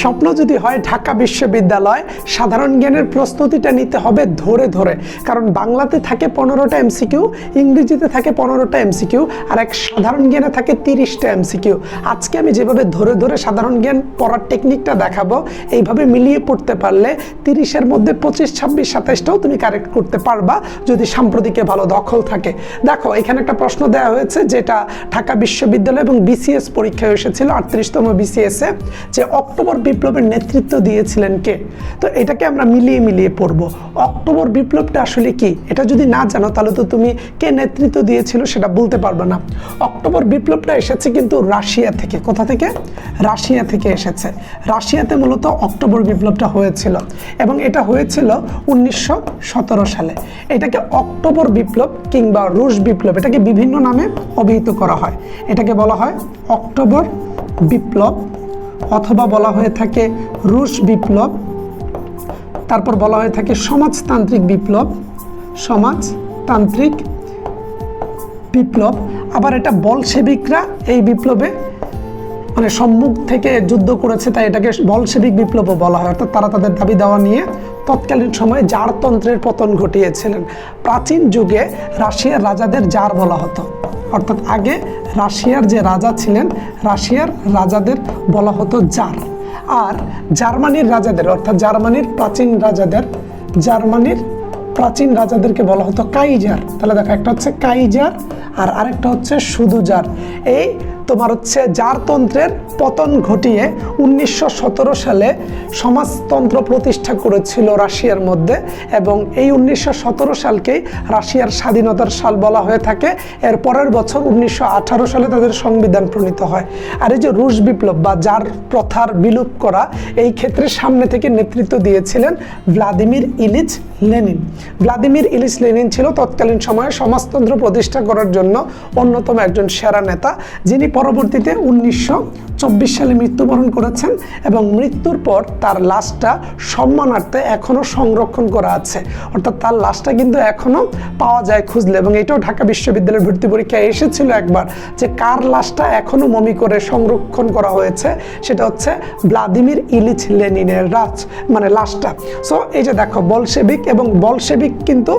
স্বপ্ন যদি হয় ঢাকা বিশ্ববিদ্যালয়, সাধারণ জ্ঞানের প্রস্তুতিটা নিতে হবে ধরে ধরে। কারণ বাংলাতে থাকে পনেরোটা এমসিকিউ ইংরেজিতে থাকে পনেরোটা এমসিকিউ আর এক সাধারণ জ্ঞানে থাকে তিরিশটা এমসিকিউ আজকে আমি যেভাবে ধরে ধরে সাধারণ জ্ঞান পড়ার টেকনিকটা দেখাবো, এইভাবে মিলিয়ে পড়তে পারলে তিরিশের মধ্যে পঁচিশ, ছাব্বিশ, সাতাইশটাও তুমি কারেক্ট করতে পারবা, যদি সাম্প্রতিকে ভালো দখল থাকে। দেখো, এখানে একটা প্রশ্ন দেওয়া হয়েছে, যেটা ঢাকা বিশ্ববিদ্যালয় এবং বিসিএস পরীক্ষায় এসেছিল, আটত্রিশতম বিসিএস যে অক্টোবর বিপ্লবের নেতৃত্ব দিয়েছিলেন কে? তো এটাকে আমরা মিলিয়ে মিলিয়ে পড়ব। অক্টোবর বিপ্লবটা আসলে কি? এটা যদি না জানো, তাহলে তো তুমি কে নেতৃত্ব দিয়েছিল সেটা বলতে পারবে না। অক্টোবর বিপ্লবটা এসেছে কিন্তু রাশিয়া থেকে। কোথা থেকে? রাশিয়া থেকে এসেছে। রাশিয়াতে মূলত অক্টোবর বিপ্লবটা হয়েছিল এবং এটা হয়েছিল উনিশশো সতেরো সালে। এটাকে অক্টোবর বিপ্লব কিংবা রুশ বিপ্লব, এটাকে বিভিন্ন নামে অভিহিত করা হয়। এটাকে বলা হয় অক্টোবর বিপ্লব অথবা বলা হয়ে থাকে রুশ বিপ্লব। তারপর বলা হয়ে থাকে সমাজতান্ত্রিক বিপ্লব সমাজতান্ত্রিক বিপ্লব। আবার এটা বলসেবিকরা এই বিপ্লবে মানে সম্মুখ থেকে যুদ্ধ করেছে, তাই এটাকে বলসেবিক বিপ্লবও বলা হয়। অর্থাৎ তারা তাদের দাবি দেওয়া নিয়ে তৎকালীন সময়ে জারতন্ত্রের পতন ঘটিয়েছিলেন। প্রাচীন যুগে রাশিয়ার রাজাদের জার বলা হতো। অর্থাৎ আগে রাশিয়ার যে রাজা ছিলেন, রাশিয়ার রাজাদের বলা হতো জার। আর জার্মানির রাজাদের, অর্থাৎ জার্মানির প্রাচীন রাজাদের, জার্মানির প্রাচীন রাজাদেরকে বলা হতো কাইজার। তাহলে দেখো, একটা হচ্ছে কাইজার আর আরেকটা হচ্ছে শুধু জার। এই তোমার হচ্ছে জারতন্ত্রের পতন ঘটিয়ে উনিশশো সতেরো সালে সমাজতন্ত্র প্রতিষ্ঠা করেছিল রাশিয়ার মধ্যে এবং এই উনিশশো সালকেই রাশিয়ার স্বাধীনতার সাল বলা হয়ে থাকে। এর পরের বছর উনিশশো আঠারো সালে তাদের সংবিধান প্রণীত হয়। আর এই যে রুশ বিপ্লব বা জার প্রথার বিলুপ করা, এই ক্ষেত্রে সামনে থেকে নেতৃত্ব দিয়েছিলেন Vladimir Ilyich Lenin. Vladimir Ilyich Lenin ছিল তৎকালীন সময়ে সমাজতন্ত্র প্রতিষ্ঠা করার জন্য অন্যতম একজন সেরা নেতা, যিনি পরবর্তীতে উনিশশো চব্বিশ সালে মৃত্যুবরণ করেছেন এবং মৃত্যুর পর তার লাশটা সম্মানার্থে এখনও সংরক্ষণ করা আছে। অর্থাৎ তার লাশটা কিন্তু এখনও পাওয়া যায় খুঁজলে এবং এটাও ঢাকা বিশ্ববিদ্যালয়ের ভর্তি পরীক্ষায় এসেছিল একবার যে কার লাশটা এখনও মমি করে সংরক্ষণ করা হয়েছে, সেটা হচ্ছে ভ্লাদিমির ইলিচ লেনিনের রাজ মানে লাশটা। সো এই যে দেখো বলসেবিক এবং বলসেবিক কিন্তু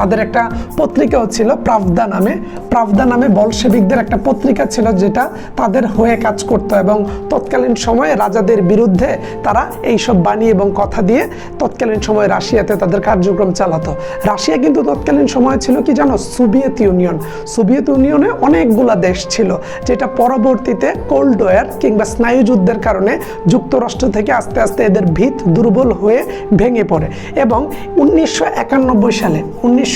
তাদের একটা পত্রিকাও ছিল প্রাভদা নামে। প্রাভদা নামে বলসেবিকদের একটা পত্রিকা ছিল যেটা তাদের হয়ে কাজ করতো এবং তৎকালীন সময়ে রাজাদের বিরুদ্ধে তারা এইসব বাণী এবং কথা দিয়ে তৎকালীন সময়ে রাশিয়াতে তাদের কার্যক্রম চালাতো। রাশিয়া কিন্তু তৎকালীন সময় ছিল কি জানো? সোভিয়েত ইউনিয়ন সোভিয়েত ইউনিয়নে অনেকগুলা দেশ ছিল, যেটা পরবর্তীতে কোল্ড ওয়ার কিংবা স্নায়ুযুদ্ধের কারণে যুক্তরাষ্ট্র থেকে আস্তে আস্তে এদের ভিত দুর্বল হয়ে ভেঙে পড়ে। এবং উনিশশো একানব্বই সালে, উনিশশো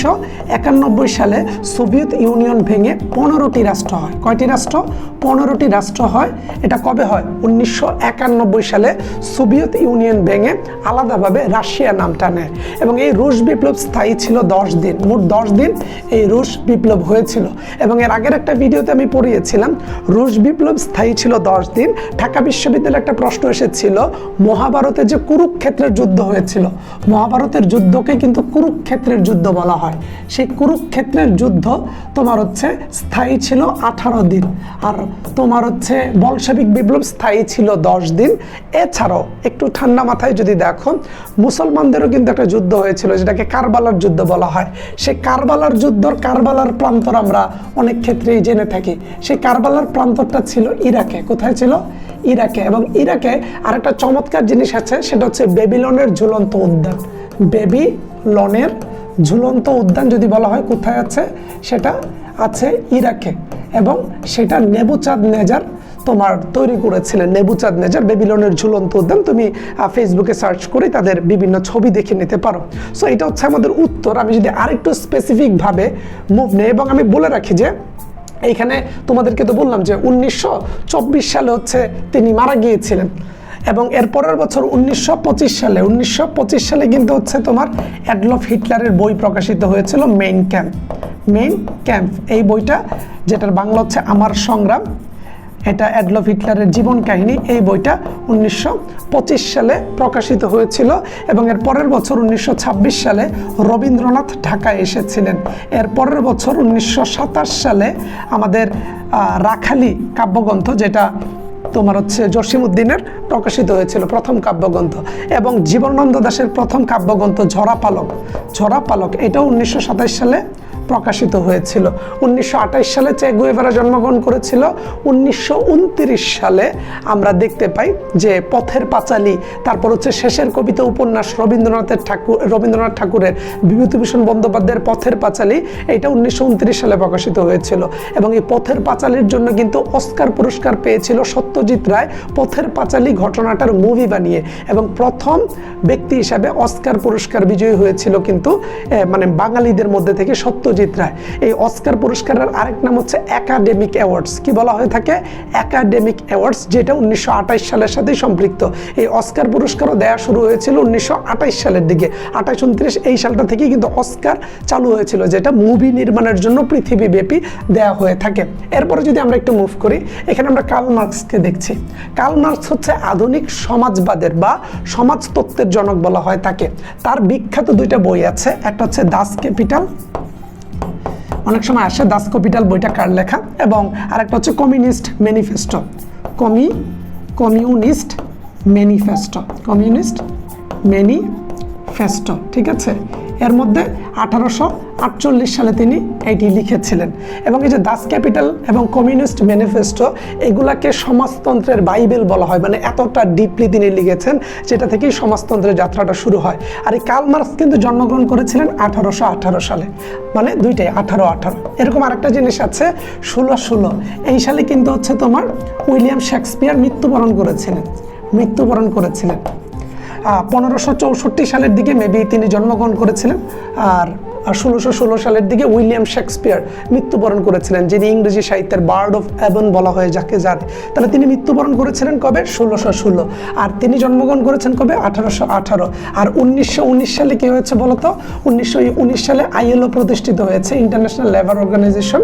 সালে সোভিয়েত ইউনিয়ন ভেঙে পনেরোটি রাষ্ট্র হয়। কয়টি রাষ্ট্র? পনেরোটি রাষ্ট্র হয়। এটা কবে হয়? উনিশশো একানব্বই সালে সোভিয়েত ইউনিয়ন ভেঙে আলাদাভাবে রাশিয়া নামটা নেয় এবং এই রুশ বিপ্লব স্থায়ী ছিল দশ দিন। মোট দশ দিন এই রুশ বিপ্লব হয়েছিল এবং এর আগের একটা ভিডিওতে আমি পড়িয়েছিলাম, রুশ বিপ্লব স্থায়ী ছিল দশ দিন। ঢাকা বিশ্ববিদ্যালয়ে একটা প্রশ্ন এসেছিল, মহাভারতে যে কুরুক্ষেত্রের যুদ্ধ হয়েছিল। মহাভারতের যুদ্ধকে কিন্তু কুরুক্ষেত্রের যুদ্ধ বলা হয়। সেই কুরুক্ষেত্রের যুদ্ধ তোমার হচ্ছে স্থায়ী ছিল আঠারো দিন আর তোমার হচ্ছে বলসেবিক বিপ্লব স্থায়ী ছিল দশ দিন। এছাড়াও একটু ঠান্ডা মাথায় যদি দেখো, মুসলমানদেরও কিন্তু একটা যুদ্ধ হয়েছিল যেটাকে কারবালার যুদ্ধ বলা হয়। সেই কারবালার যুদ্ধর কারবালার প্রান্তর আমরা অনেক ক্ষেত্রেই জেনে থাকি। সেই কারবালার প্রান্তরটা ছিল ইরাকে। কোথায় ছিল? ইরাকে। এবং ইরাকে আরেকটা চমৎকার জিনিস আছে, সেটা হচ্ছে বেবিলনের ঝুলন্ত উদ্যান। বেবিলনের ঝুলন্ত উদ্যান যদি বলা হয়, কোথায় আছে? সেটা আছে ইরাকে এবং সেটা নেবুচাঁদ নেজার তোমার তৈরি করেছিলেন। নেবুচাঁদ নেজার বেবিলনের ঝুলন্ত উদ্যান। তুমি ফেসবুকে সার্চ করে তাদের বিভিন্ন ছবি দেখে নিতে পারো। সো এটা হচ্ছে আমাদের উত্তর। আমি যদি আরেকটু স্পেসিফিকভাবে মুভ নেই, এবং আমি বলে রাখি যে, এইখানে তোমাদেরকে তো বললাম যে, উনিশশো চব্বিশ সালে হচ্ছে তিনি মারা গিয়েছিলেন। এবং এর পরের বছর উনিশশো পঁচিশ সালে, উনিশশো পঁচিশ সালে কিন্তু হচ্ছে তোমার অ্যাডলফ হিটলারের বই প্রকাশিত হয়েছিল মেইন ক্যাম্প। মেইন ক্যাম্প, এই বইটা যেটার বাংলা হচ্ছে আমার সংগ্রাম, এটা অ্যাডলফ হিটলারের জীবন কাহিনী, এই বইটা উনিশশো পঁচিশ সালে প্রকাশিত হয়েছিল এবং এর পরের বছর উনিশশো ছাব্বিশ সালে রবীন্দ্রনাথ ঢাকায় এসেছিলেন। এর পরের বছর উনিশশো সাতাশ সালে আমাদের রাখালি কাব্যগ্রন্থ যেটা তোমার হচ্ছে জসিম উদ্দিনের প্রকাশিত হয়েছিল প্রথম কাব্যগ্রন্থ এবং জীবনানন্দ দাশের প্রথম কাব্যগ্রন্থ ঝরা পালক। ঝরা পালক, এটাও উনিশশো সাতাশ সালে প্রকাশিত হয়েছিল। উনিশশো সালে চে গুয়েভারা জন্মগ্রহণ করেছিল। উনিশশো উনত্রিশ সালে আমরা দেখতে পাই যে পথের পাঁচালী, তারপর হচ্ছে শেষের কবিতা উপন্যাস রবীন্দ্রনাথের ঠাকুর রবীন্দ্রনাথ ঠাকুরের বিভূতিভূষণ বন্দ্যোপাধ্যায়ের পথের পাঁচালী, এটা উনিশশো উনত্রিশ সালে প্রকাশিত হয়েছিল। এবং এই পথের পাঁচালীর জন্য কিন্তু অস্কার পুরস্কার পেয়েছিল সত্যজিৎ রায় পথের পাঁচালী ঘটনাটার মুভি বানিয়ে। এবং প্রথম ব্যক্তি হিসাবে অস্কার পুরস্কার বিজয়ী হয়েছিল কিন্তু মানে বাঙালিদের মধ্যে থেকে সত্যজিৎ রায়। এই অস্কার পুরস্কারের আরেক নাম হচ্ছে একাডেমিক অ্যাওয়ার্ডস কি বলা হয়ে থাকে? একাডেমিক অ্যাওয়ার্ডস যেটা উনিশশো আঠাশ সালের সাথেই সম্পৃক্ত। এই অস্কার পুরস্কারও দেওয়া শুরু হয়েছিল উনিশশো আঠাশ সালের দিকে। আঠাশ উনত্রিশ এই সালটা থেকেই কিন্তু অস্কার চালু হয়েছিল, যেটা মুভি নির্মাণের জন্য পৃথিবীব্যাপী দেওয়া হয়ে থাকে। এরপরে যদি আমরা একটু মুভ করি, এখানে আমরা কার্ল মার্কসকে দেখছি। কার্ল মার্কস হচ্ছে আধুনিক সমাজবাদের বা সমাজতত্ত্বের জনক বলা হয় তাকে। তার বিখ্যাত দুইটা বই আছে, একটা হচ্ছে দাস ক্যাপিটাল অনেক সময় আসে দাস কপিটাল বইটা কার লেখা? এবং আরেকটা হচ্ছে কমিউনিস্ট ম্যানিফেস্টো। কমি, কমিউনিস্ট ম্যানিফেস্টো। কমিউনিস্ট ম্যানিফেস্টো, ঠিক আছে? এর মধ্যে আঠারোশো আটচল্লিশ সালে তিনি এটি লিখেছিলেন। এবং এই যে দাস ক্যাপিটাল এবং কমিউনিস্ট ম্যানিফেস্টো, এগুলাকে সমাজতন্ত্রের বাইবেল বলা হয়। মানে এতটা ডিপলি তিনি লিখেছেন, যেটা থেকেই সমাজতন্ত্রের যাত্রাটা শুরু হয়। আর এই কার্ল মার্কস কিন্তু জন্মগ্রহণ করেছিলেন আঠারোশো আঠারো সালে। মানে দুইটাই, আঠারো আঠারো। এরকম আরেকটা জিনিস আছে, ষোলো ষোলো। এই সালে কিন্তু হচ্ছে তোমার উইলিয়াম শেক্সপিয়ার মৃত্যুবরণ করেছিলেন। মৃত্যুবরণ করেছিলেন। পনেরোশো চৌষট্টি সালের দিকে মেবি তিনি জন্মগ্রহণ করেছিলেন। আর ষোলোশো ষোলো সালের দিকে উইলিয়াম শেক্সপিয়ার মৃত্যুবরণ করেছিলেন, যিনি ইংরেজি সাহিত্যের বার্ড অফ অ্যাবন বলা হয়, যাকে জানে। তাহলে তিনি মৃত্যুবরণ করেছিলেন কবে? ষোলোশো ষোলো। আর তিনি জন্মগ্রহণ করেছেন কবে? আঠারোশো আঠারো। আর উনিশশো উনিশ সালে কী হয়েছে বলতো? উনিশশো উনিশ সালে আইএলও প্রতিষ্ঠিত হয়েছে ইন্টারন্যাশনাল লেবার অর্গানাইজেশন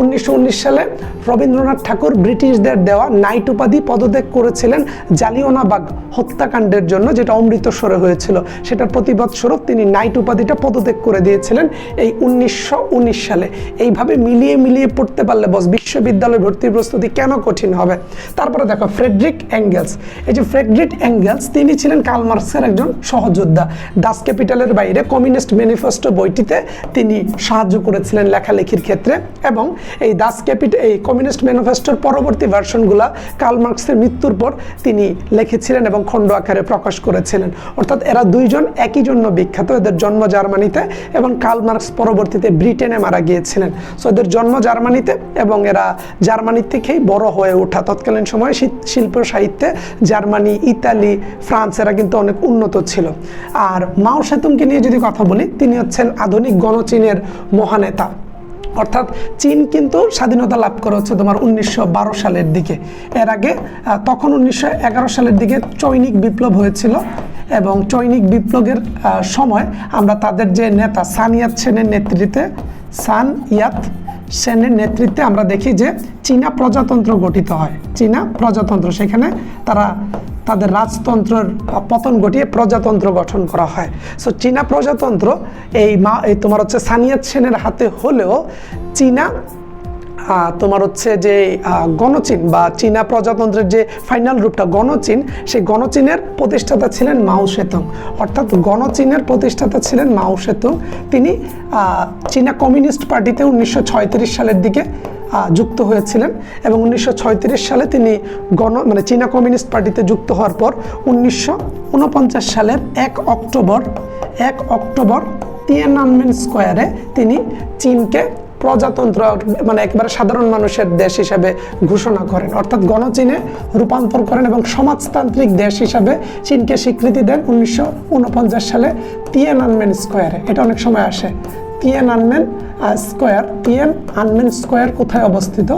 উনিশশো উনিশ সালে রবীন্দ্রনাথ ঠাকুর ব্রিটিশদের দেওয়া নাইট উপাধি পদত্যাগ করেছিলেন জালিওনাবাগ হত্যাকাণ্ডের জন্য, যেটা অমৃতসরে হয়েছিল। সেটার প্রতিবাদ স্বরূপ তিনি নাইট উপাধিটা পদত্যাগ করে দিয়েছিলেন। এই উনিশশো উনিশ সালে। এইভাবে মিলিয়ে মিলিয়ে পড়তে পারলে বস বিশ্ববিদ্যালয় ভর্তির প্রস্তুতি কেন কঠিন হবে? তারপরে দেখো, ফ্রেডরিক অ্যাঙ্গেলস এই যে ফ্রেডরিক অ্যাঙ্গেলস তিনি ছিলেন কার্ল মার্কসের একজন সহযোদ্ধা। দাস ক্যাপিটালের বাইরে কমিউনিস্ট ম্যানিফেস্টো বইটিতে তিনি সাহায্য করেছিলেন লেখালেখির ক্ষেত্রে এবং এই দাস ক্যাপিটাল এই কমিউনিস্ট ম্যানিফেস্টোর পরবর্তী ভার্সনগুলা কার্ল মার্কসের মৃত্যুর পর তিনি লিখেছিলেন এবং খণ্ড আকারে প্রকাশ করেছিলেন। অর্থাৎ এরা দুইজন একই জন্য বিখ্যাত, এদের জন্ম জার্মানিতে এবং কার্ল মার্কস পরবর্তীতে ব্রিটেনে মারা গিয়েছিলেন। সো এদের জন্ম জার্মানিতে এবং এরা জার্মানি থেকেই বড় হয়ে ওঠা। তৎকালীন সময়ে শিল্প সাহিত্যে জার্মানি, ইতালি, ফ্রান্স এরা কিন্তু অনেক উন্নত ছিল। আর মাও সেতুমকে নিয়ে যদি কথা বলি, তিনি হচ্ছেন আধুনিক গণচীনের মহানেতা। অর্থাৎ চীন কিন্তু স্বাধীনতা লাভ করে হচ্ছে তোমার উনিশশো বারো সালের দিকে। এর আগে তখন উনিশশো এগারো সালের দিকে চৈনিক বিপ্লব হয়েছিল এবং চৈনিক বিপ্লবের সময় আমরা তাদের যে নেতা সানিয়াত সেনের নেতৃত্বে, সান ইয়াত সেনের নেতৃত্বে আমরা দেখি যে চীনা প্রজাতন্ত্র গঠিত হয়। চীনা প্রজাতন্ত্র, সেখানে তারা তাদের রাজতন্ত্রের পতন ঘটিয়ে প্রজাতন্ত্র গঠন করা হয়। সো চীনা প্রজাতন্ত্র এই মা, এই তোমার হচ্ছে সানিয়া সেনের হাতে হলেও চীনা তোমার হচ্ছে যে গণচীন বা চীনা প্রজাতন্ত্রের যে ফাইনাল রূপটা গণচীন, সেই গণচীনের প্রতিষ্ঠাতা ছিলেন মাও সেতুং। অর্থাৎ গণচীনের প্রতিষ্ঠাতা ছিলেন মাও সেতুং। তিনি চীনা কমিউনিস্ট পার্টিতে উনিশশো সালের দিকে যুক্ত হয়েছিলেন এবং উনিশশো সালে তিনি গণ মানে চীনা কমিউনিস্ট পার্টিতে যুক্ত হওয়ার পর উনিশশো সালের এক অক্টোবর এক অক্টোবর তিয়ানআনমেন স্কোয়ারে তিনি চীনকে প্রজাতন্ত্র মানে একেবারে সাধারণ মানুষের দেশ হিসাবে ঘোষণা করেন। অর্থাৎ গণচীনে রূপান্তর করেন এবং সমাজতান্ত্রিক দেশ হিসাবে চীনকে স্বীকৃতি দেন উনিশশো ঊনপঞ্চাশ সালে তিয়ানআনমেন স্কোয়ারে। এটা অনেক সময় আসে। Tiananmen square Tiananmen square কোথায় অবস্থিত?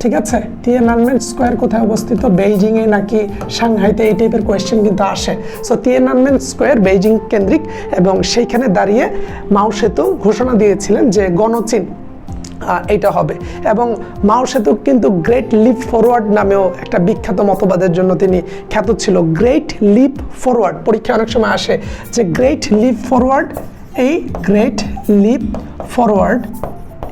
ঠিক আছে? তিয়ান আনমেন স্কোয়ার কোথায় অবস্থিত? বেইজিংয়ে নাকি সাংহাইতে এই টাইপের কোয়েশ্চেন কিন্তু আসে। So Tiananmen square Beijing কেন্দ্রিক এবং সেইখানে দাঁড়িয়ে মাও সেতু ঘোষণা দিয়েছিলেন যে গণচীন এইটা হবে। এবং মাও সেতু কিন্তু গ্রেট লিপ ফরওয়ার্ড নামেও একটা বিখ্যাত মতবাদের জন্য তিনি খ্যাত ছিল। গ্রেট লিপ ফরওয়ার্ড পরীক্ষা অনেক সময় আসে যে গ্রেট লিপ ফরওয়ার্ড এই গ্রেট লিপ ফরওয়ার্ড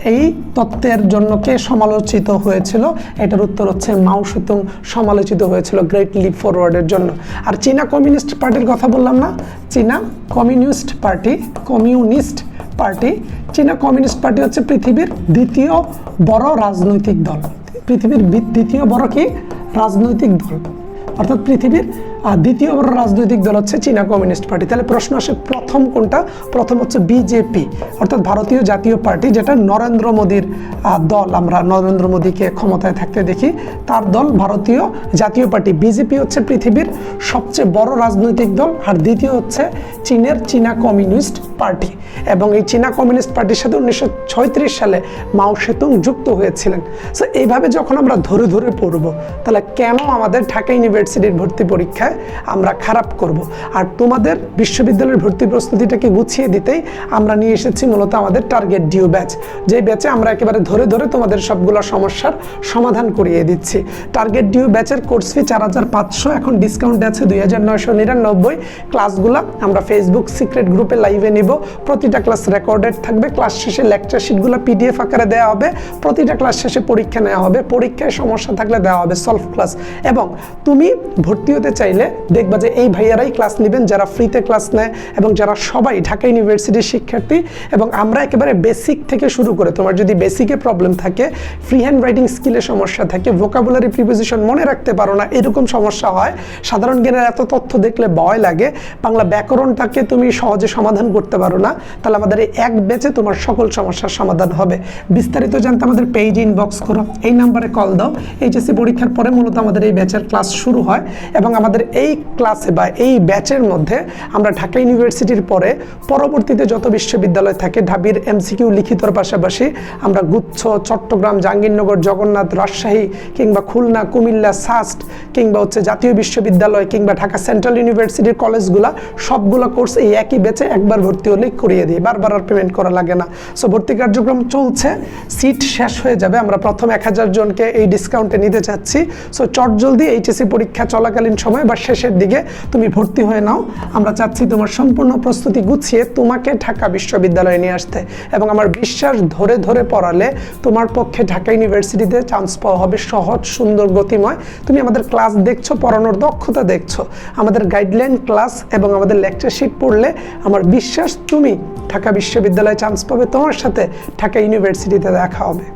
এই তত্ত্বের জন্য কে সমালোচিত হয়েছিল? এটার উত্তর হচ্ছে মাও সেতুং সমালোচিত হয়েছিল গ্রেট লিপ ফরওয়ার্ডের জন্য। আর চীনা কমিউনিস্ট পার্টির কথা বললাম না? চীনা কমিউনিস্ট পার্টি কমিউনিস্ট পার্টি চীনা কমিউনিস্ট পার্টি হচ্ছে পৃথিবীর দ্বিতীয় বড় রাজনৈতিক দল। পৃথিবীর দ্বিতীয় বড় কি? রাজনৈতিক দল। অর্থাৎ পৃথিবীর দ্বিতীয় বড় রাজনৈতিক দল হচ্ছে চীনা কমিউনিস্ট পার্টি। তাহলে প্রশ্ন আসে, প্রথম কোনটা? প্রথম হচ্ছে বিজেপি, অর্থাৎ ভারতীয় জাতীয় পার্টি, যেটা নরেন্দ্র মোদীর দল। আমরা নরেন্দ্র মোদীকে ক্ষমতায় থাকতে দেখি, তার দল ভারতীয় জাতীয় পার্টি। বিজেপি হচ্ছে পৃথিবীর সবচেয়ে বড় রাজনৈতিক দল, আর দ্বিতীয় হচ্ছে চীনের চীনা কমিউনিস্ট পার্টি। এবং এই চীনা কমিউনিস্ট পার্টির সাথে উনিশশো সালে মাও সেতুং যুক্ত হয়েছিলেন। সো এইভাবে যখন আমরা ধরে ধরে পড়ব, তাহলে কেন আমাদের ঢাকা ইউনিভার্সিটির ভর্তি পরীক্ষায় আমরা খারাপ করব। আর তোমাদের বিশ্ববিদ্যালয়ের ভর্তি প্রস্তুতিটাকে গুছিয়ে দিতেই আমরা নিয়ে এসেছি মূলত আমাদের টার্গেট ডিউ ব্যাচ যে ব্যাচে আমরা একেবারে ধরে ধরে তোমাদের সবগুলো সমস্যার সমাধান করিয়ে দিচ্ছি। টার্গেট ডিউ ব্যাচের কোর্স ফি চার হাজার পাঁচশো, এখন ডিসকাউন্ট আছে দুই হাজার নয়শো নিরানব্বই। ক্লাসগুলো আমরা ফেসবুক সিক্রেট গ্রুপে লাইভে নিব। প্রতিটা ক্লাস রেকর্ডেড থাকবে। ক্লাস শেষে লেকচার শিটগুলো পিডিএফ আকারে দেওয়া হবে। প্রতিটা ক্লাস শেষে পরীক্ষা নেওয়া হবে। পরীক্ষায় সমস্যা থাকলে দেওয়া হবে সলভ ক্লাস এবং তুমি ভর্তি হতে চাইলে দেখবা যে এই ভাইয়ারাই ক্লাস নেবেন, যারা ফ্রিতে ক্লাস নেয় এবং যারা সবাই ঢাকা ইউনিভার্সিটির শিক্ষার্থী এবং আমরা একেবারে বেসিক থেকে শুরু করে, তোমার যদি বেসিকে প্রবলেম থাকে ফ্রি হ্যান্ড রাইটিং স্কিলে সমস্যা থাকে ভোকাবুলারি প্রিপোজিশন মনে রাখতে পারো না, এরকম সমস্যা হয়। সাধারণ জ্ঞানের এত তথ্য দেখলে ভয় লাগে, বাংলা ব্যাকরণটাকে তুমি সহজে সমাধান করতে পারো না, তাহলে আমাদের এই এক বেচে তোমার সকল সমস্যার সমাধান হবে। বিস্তারিত জানতে আমাদের পেজ ইনবক্স করো, এই নাম্বারে কল দাও এইচএসসি পরীক্ষার পরে মূলত আমাদের এই ব্যাচের ক্লাস শুরু হয় এবং আমাদের এই ক্লাসে বা এই ব্যাচের মধ্যে আমরা ঢাকা ইউনিভার্সিটির পরে পরবর্তীতে যত বিশ্ববিদ্যালয় থাকে, ঢাবির এমসিকিউ লিখিতর পাশাপাশি আমরা গুচ্ছ, চট্টগ্রাম, জাহাঙ্গীরনগর, জগন্নাথ, রাজশাহী কিংবা খুলনা, কুমিল্লা, সাস্ট কিংবা হচ্ছে জাতীয় বিশ্ববিদ্যালয় কিংবা ঢাকা সেন্ট্রাল ইউনিভার্সিটির কলেজগুলা, সবগুলো কোর্স এই একই ব্যাচে একবার ভর্তি হলেই করিয়ে দিই। বারবার আর পেমেন্ট করা লাগে না। সো ভর্তি কার্যক্রম চলছে সিট শেষ হয়ে যাবে। আমরা প্রথম এক হাজার জনকে এই ডিসকাউন্টে নিতে চাচ্ছি। সো চট জলদি এইচএসসি পরীক্ষা চলাকালীন সময় বা শেষের দিকে তুমি ভর্তি হয়ে নাও। আমরা চাচ্ছি তোমার সম্পূর্ণ প্রস্তুতি গুছিয়ে তোমাকে ঢাকা বিশ্ববিদ্যালয়ে নিয়ে আসতে। এবং আমার বিশ্বাস, ধরে ধরে পড়ালে তোমার পক্ষে ঢাকা ইউনিভার্সিটিতে চান্স পাওয়া হবে সহজ, সুন্দর, গতিময়। তুমি আমাদের ক্লাস দেখছ, পড়ানোর দক্ষতা দেখছ। আমাদের গাইডলাইন ক্লাস এবং আমাদের লেকচারশিপ পড়লে আমার বিশ্বাস, তুমি ঢাকা বিশ্ববিদ্যালয়ে চান্স পাবে তোমার সাথে ঢাকা ইউনিভার্সিটিতে দেখা হবে।